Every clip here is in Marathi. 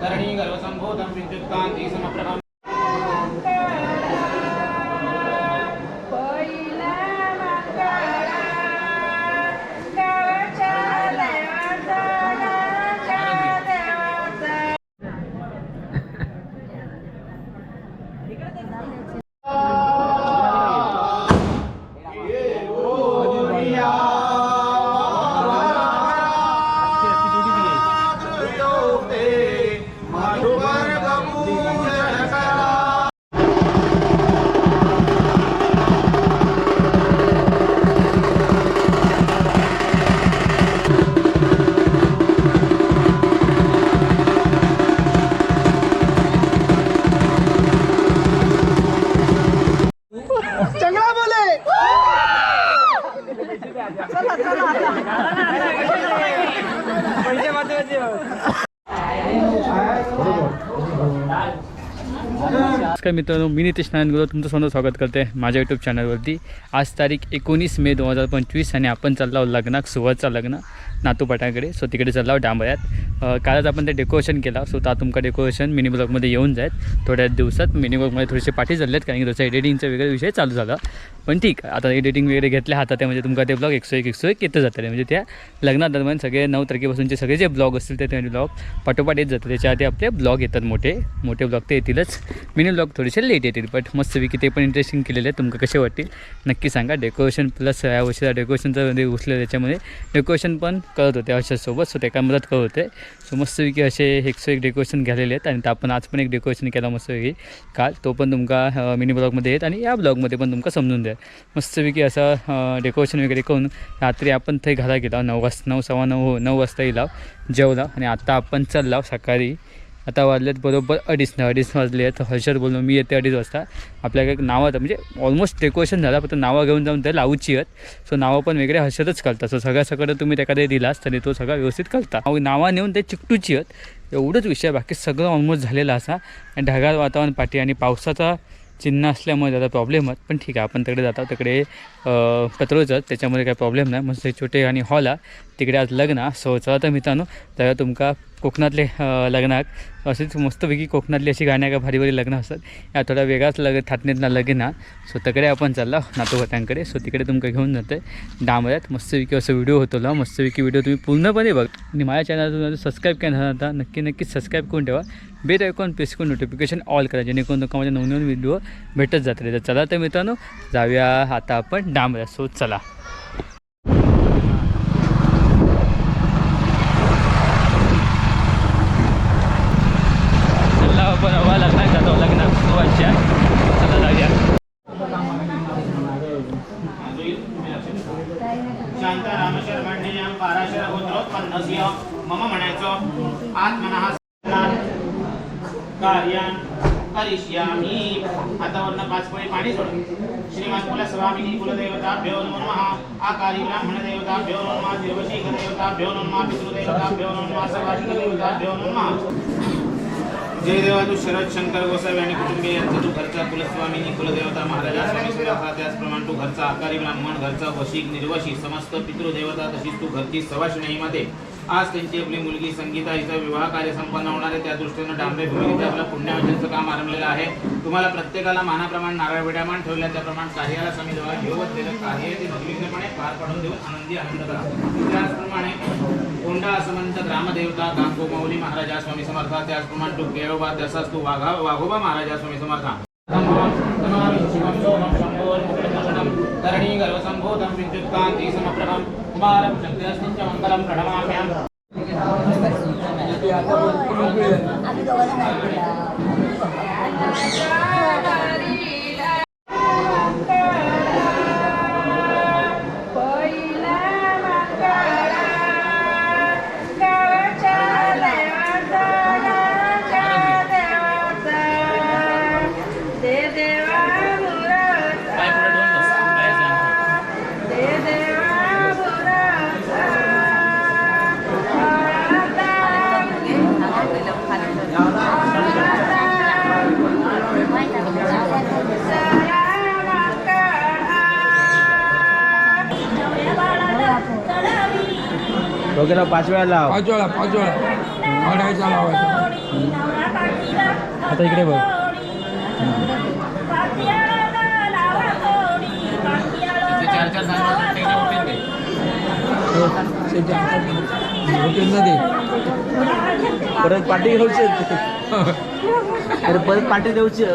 ధరణీ గర్వసంభూతం విద్యుత్కాంతి సమప్రభం नमस्कार मित्रांनो मी नितेश नारायणगुरू तुमचं स्वतः स्वागत करते माझ्या यूट्यूब चॅनलवरती आज तारीख एकोणीस मे दोन हजार पंचवीस आणि आपण चाललो आहोत लग्नाक सुवातचा लग्न नातूपाटाकडे सो तिकडे चाललो आहोत डांबऱ्यात. कालच आपण ते डेकोरेशन केला सो आता तुमका डेकोरेशन मिनी ब्लॉगमध्ये येऊन जाईल. थोड्या दिवसात मिनी ब्लॉगमध्ये थोडेसे पाठी झाले आहेत कारण की त्याचा एडिटिंगचा वेगळा विषय चालू झाला. पण ठीक आहे, आता एडिटिंग वगैरे घेतल्या हातात म्हणजे तुमका ते ब्लॉग एकसो एक एकसो एक येतं जातं म्हणजे त्या लग्नादरम्यान सगळे नऊ तारखेपासूनचे सगळे जे ब्लॉग असतील ते ब्लॉग पाठोपाठ येत जातात. त्याच्या आधी आपले ब्लॉग येतात मोठे. मोठे ब्लॉग ते येतीलच. मिनी ब्लॉग थोडेसे लेट येतील बट मस्तपैकी ते पण इंटरेस्टिंग केलेले आहे तुमका कसे वाटतील? नक्की सांगा. डेकोरेशन प्लस या वर्षीचा डेकोरेशनचं म्हणजे घुसलं त्याच्यामध्ये. डेकोरेशन पण करत होते अशासोबत सो त्या मदत करत होते. सो मस्तपैकी असे एकशे एक डेकोरेशन घ्यालेले आहेत आणि आपण आज पण एक डेकोरेशन केला मस्तपैकी काल. तो पण तुमका मिनी ब्लॉगमध्ये येत आणि या ब्लॉगमध्ये पण तुमका समजून द्या. मस्तपैकी असं डेकोरेशन वगैरे करून रात्री आपण थंय घरा गेला. नऊ वाजता नऊ सव्वा नऊ नऊ वाजता येला जेवला आणि आता आपण चालला सकाळी. आता वाजलेत बरोबर अडीच ना अडीच वाजले आहेत हर्षद बोललो मी येते अडीच वाजता. आपल्याकडे काही नावं तर म्हणजे ऑलमोस्ट डेकोरेशन झालं फक्त नावं घेऊन जाऊन ते लावूची आहेत. सो नावं पण वेगळे हर्षदच करतात सो सगळ्या सगळं तुम्ही एखाद्या दिलास तरी तो सगळा व्यवस्थित करता नाव नावं नेऊन ते चिकटूची आहेत. एवढंच विषय बाकी सगळं ऑलमोस्ट झालेलं असा. आणि ढगाळ वातावरण पाठी आणि पावसाचा चिन्ह असल्यामुळे जरा प्रॉब्लेम आहेत. पण ठीक आहे आपण तिकडे जातो तिकडे पत्रोचं त्याच्यामध्ये काही प्रॉब्लेम नाही. मग छोटे आणि हॉल आहे. तिकडे आज लग्न सो चला तर मित्रांनो तर तुमका कोकणातले लग्नात. लग्नाक असेच मस्तपैकी कोकणातली अशी गाण्या का भारी भारी लग्न असतात. या थोडा वेगळाच लग थाटणीत ना हा सो तिकडे आपण चालला नातोभातांकडे. सो तिकडे तुमका घेऊन जाते डांबऱ्यात मस्तपैकी असं व्हिडिओ होतो ना मस्तपैकी व्हिडिओ तुम्ही पूर्णपणे बघ. आणि माझ्या चॅनल सबस्क्राईब केलं आता नक्की नक्की सबस्क्राईब करून ठेवा. बेल आयकॉन प्रेस करून नोटिफिकेशन ऑल करा. जेणेकरून तुमका माझ्या नवनवीन व्हिडिओ भेटत जाते तर चला तर मित्रांनो जाऊया आता आपण डांबऱ्यात. सो चला. कार्यान करिष्यामी. हातावरनं पाच पळी पाणी सोडून. श्रीमान कुलस्वामिनी कुलदेवता भ्यो नमः आकारी ब्राह्मण देवता भ्यो नमः. दिर्वशीक देवता भ्यो नमः. पितृदेवता भ्यो नमः सर्वाधिक देवता भ्यो नमः. जय देवा तू शरद शंकर गोसावी आणि कुटुंबीय यांचा तू घरचा कुलस्वामिनी कुलदेवता महाराजा. स्वामी सुराचा त्याचप्रमाणे तू घरचा आकारी ब्राह्मण घरचा वशिक निर्वशी समस्त पितृदेवता तशीच तू घरची सवाशिणीमध्ये आज त्यांची आपली मुलगी संगीता हिचा विवाह कार्य संपन्न होणार आहे त्या दृष्टीनं डांबे भूमीचे आपलं पुण्यवचनचं काम आरंभलेलं आहे तुम्हाला प्रत्येकाला मानाप्रमाणे नारळ विड्यामान ठेवल्या त्याप्रमाणे कार्याला स्वामी जेव्हा घेऊन दिलं कार्य ते निर्विघ्नपणे पार पाडून देऊन आनंदी आनंद करा त्याचप्रमाणे कोंडा असमंत ग्रामदेवता गांगो माऊली महाराजा स्वामी समर्था त्याचप्रमाणे तू केळोबा तसाच तू वाघा वाघोबा महाराजा स्वामी समर्था धरणी गर्भसंभूतं विद्युत्कान्ति समप्रभं సంభారం శక్తిరస్మించ మంగళం ప్రణమామ్యాం. అది डोक्याला पाच वेळा लाव. पाच वेळा पाच वेळा. आणायचा लावायचा. आता इकडे बघ. हो, परत पाठी अरे परत पाठी देऊचे.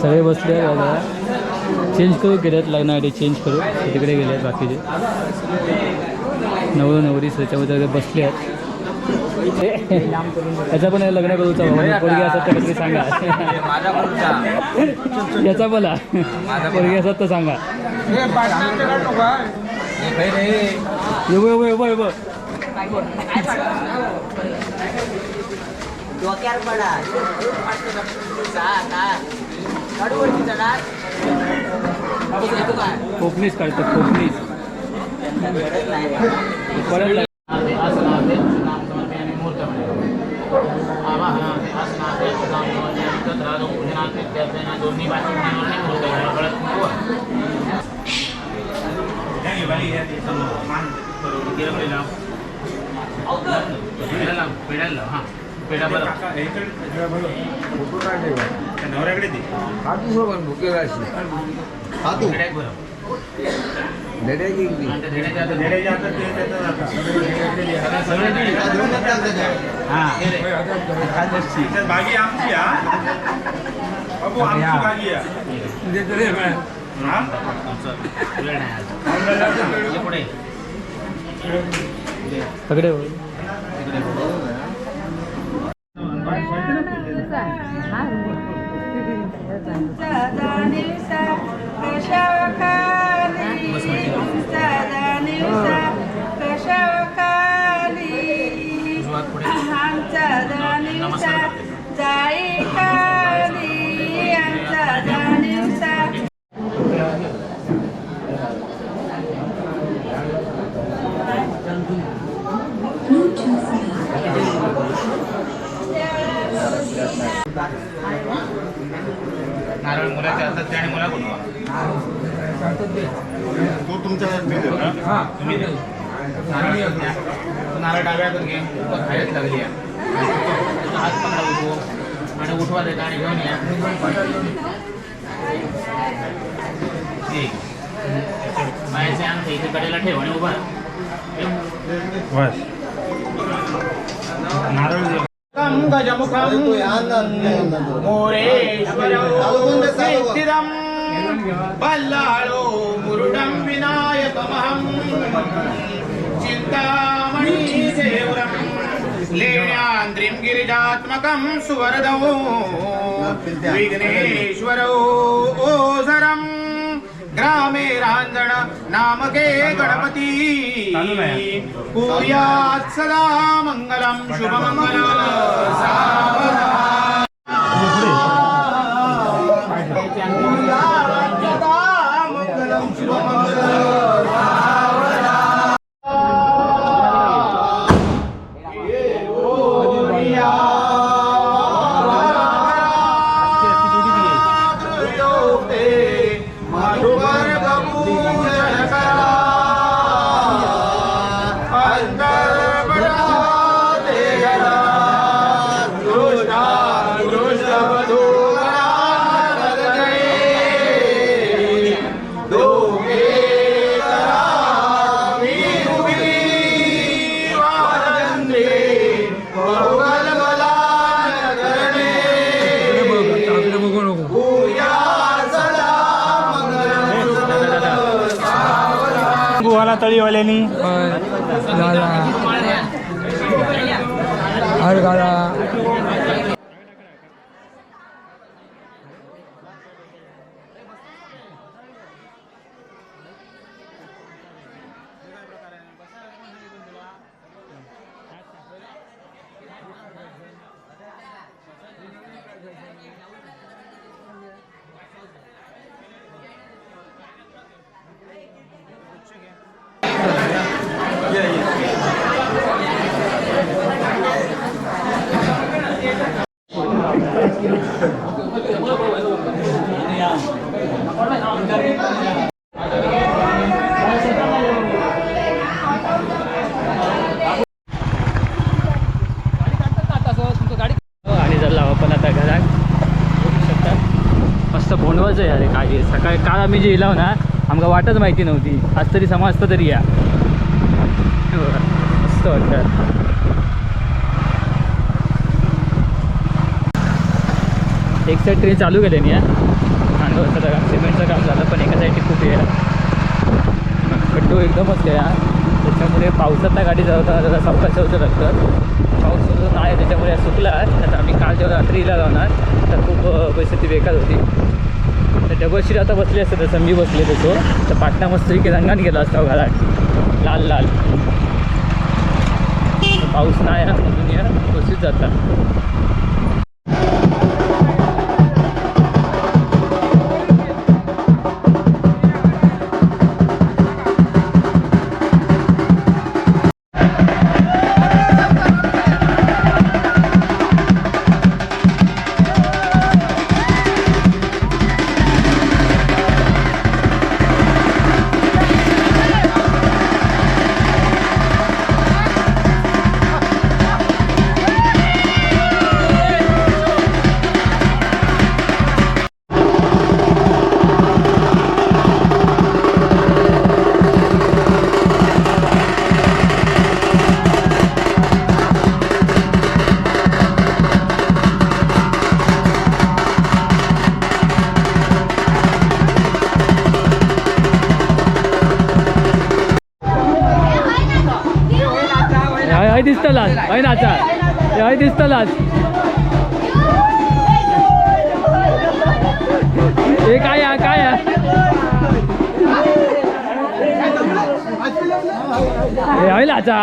सगळे बसले दादा. चेंज करू गेलेत लग्नासाठी चेंज करू. तिकडे गेले आहेत बाकीचे. नवरी नवरी त्याच्यामध्ये बसले आहेत. याचा पण लग्न करूचा म्हणजे पोरगी असत तर काहीतरी सांगा. याचा बोला. पोरगी असत तर सांगा. येऊ येऊ येऊ येऊ डोक्यावर पडा कोकणीच काढतात कोकणीच परत गिरवले लाव. पेढा लाव, पेढा लाव, हां. पेढा बरं. नवऱ्याकडे दे पेढा एक बरं. त्या धेड्याच्या हातात- नेण्याच्या हातात ते त्याचं जातं. सगळे दे. हां, हे रे. त्याच्यात बागी आमची हा बाबू आमची बागी आहे हा? वेळ नाही आज. ये पुढे. सगळे तिकडे नारळ मुलाच्या हातात आणि मुला बोलवा तो तुमच्या. हा तुम्ही. नारळ नारळ घे खायच लागली हात पण लावतो आणि उठवा देता आणि घेऊन या. बाहेरचे अंगठे इथे कडेला ठेव आणि उभा. बस नारळ दे. गजमुखं मोरेश्वरं सिद्धिदं बल्लाळो मुरुडं विनायकमहं चिन्तामणिदेवरं लेण्यान्द्रिं गिरिजात्मकं सुवरदौ विघ्नेश्वरो ओझरं ग्रामे रांजण नामके गणपती. कुर्यात् सदा मङ्गलं शुभमङ्गलं आपलं गुहाला तळीवाल्यानी हर घाला आणि जर लावा पण आता घरात बघू शकता मस्त भोंडवाचं आहे अरे काय सकाळी काल आम्ही जे येलो ना आमका वाटच माहिती नव्हती. आज तरी समजतं तरी या. हे मस्त वाटतं. एक साईड ट्रेन चालू केले नाही खांडवरचं काम सिमेंटचं काम झालं पण एका साईडची खूप हे खड्डू एकदमच आहे त्याच्यामुळे त्याच्यामुळे पावसातल्या गाडी जाता जरा सावकाश होतं लागतं पाऊस सुरू नाही त्याच्यामुळे सुकला आता आम्ही काल जेव्हा रात्रीला लावणार तर खूप परिस्थिती बेकार होती. तर डबलशीर आता बसली असतं तसं मी बसले तसो तर पाटणा मस्त की रंगान गेला असता हो घरात. लाल लाल. पाऊस नाही आहे म्हणून या बसीत जाता हय दिसतलाच हय नाचा हय दिसतलाच हे काय हा काय हा? हे हय नाचा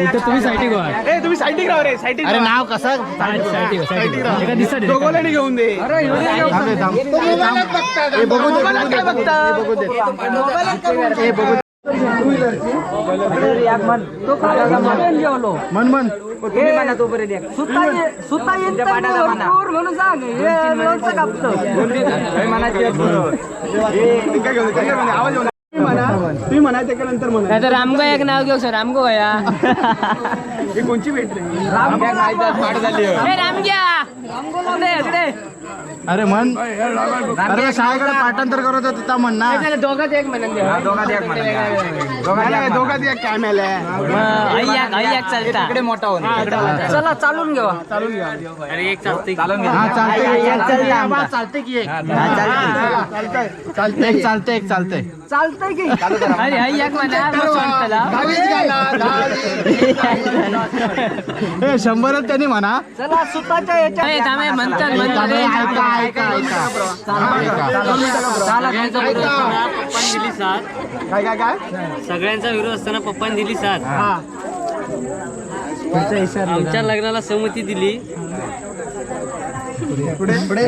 इथं तुम्ही व्हा तुम्ही साईटिंग राहा रे साईटिंग अरे नाव कसं? दोघांनी घेऊन दे. बघू दे बघू दे. हे बघू दे मन मन म्हणून सांग हे लोणचं कापतं काय आवाज म्हणा. तुम्ही म्हणा त्याच्यानंतर म्हणा. तर रामगो एक नाव घेऊ सर रामगो या ही कोणची भेट नाही. रामग्या रामगो इकडे अरे मन अरे शाळेकडे पाठांतर करत होता तिथं म्हण ना. दोघात एक म्हणून दोघात एक दोघात एक काय मेले तिकडे मोठा चला चालून घेवा हा चालते चालते की एक. चालते चालते एक चालते एक चालते चालतंय की? अरे हाय एक म्हणा. ए शंभरच त्यांनी म्हणा. चला सुताच्या याच्या म्हणतात दिली साथ. काय काय काय? सगळ्यांचा विरोध असताना पप्पांनी दिली साथ. आमच्या लग्नाला सहमती दिली. पुढे पुढे. पुढे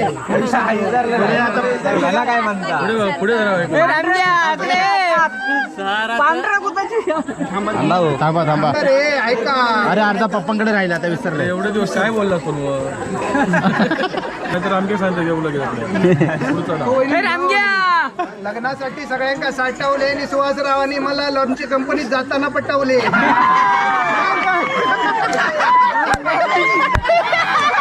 आता मला काय म्हणता? थांबा. थांबा अरे ऐका. अरे अर्धा पप्पांकडे राहिला आता विसरले. एवढे दिवस काय बोलला फोनवर नाहीतर आमके सांगतो जेवलं गेलं डाव. लग्नासाठी सगळ्यांका साठवले आणि सुहासरावांनी मला लॉनची कंपनीत जाताना पटवले.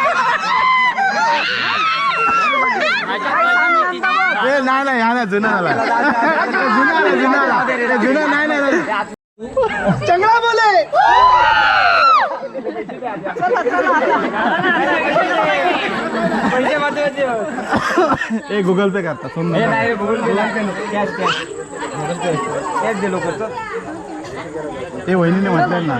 ए, नाही नाही हा ना जुना आला जुना आला जुना आला जुना नाही नाही चंगळा बोले. ए गुगल पे करता सोन ते वहिनीने म्हटलं ना.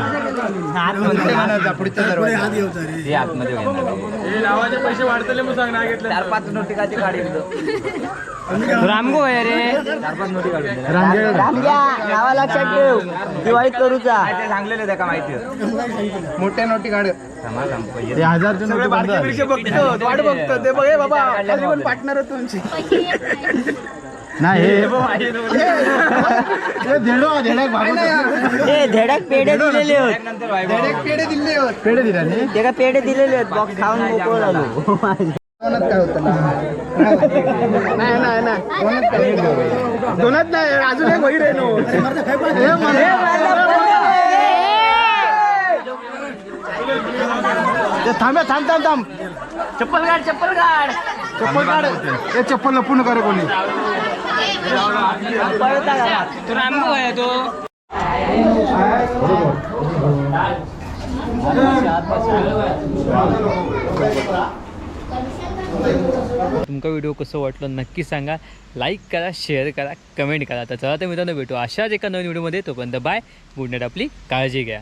नावाचे पैसे वाढतले मग सांग नाही घेतले. रामगो आहे रे. रांगेड नावा लक्षात ठेव. दिवाळीत करूचा. मोठ्या नोटी काढ. ते हजारच्या नोटी. वाट बघतो. ते बघे बाबा पण पार्टनर तुमची. नाही हे हे धेडो धेडक. धडक पेढे दिलेले होत. पेढे दिले होत. पेढे दिले नाही ते का पेढे दिलेले आहेत बॉक्स खाऊन मोकळ झालो. दोनात काय होतं ना? नाही नाही नाही. दोनात काय होतं? दोनात नाही अजून एक आहे हे ते थांब थांब थांब थांब. चप्पल काढ चप्पल काढ. चप्पल हे चप्पल लपून नका रे कोणी. तो आहे तो तुमका व्हिडिओ कसं वाटलं नक्की सांगा. लाईक करा शेअर करा कमेंट करा. तर चला तर मित्रांनो भेटू अशाच एका नवीन व्हिडिओमध्ये तोपर्यंत बाय गुड नाईट आपली. काळजी घ्या.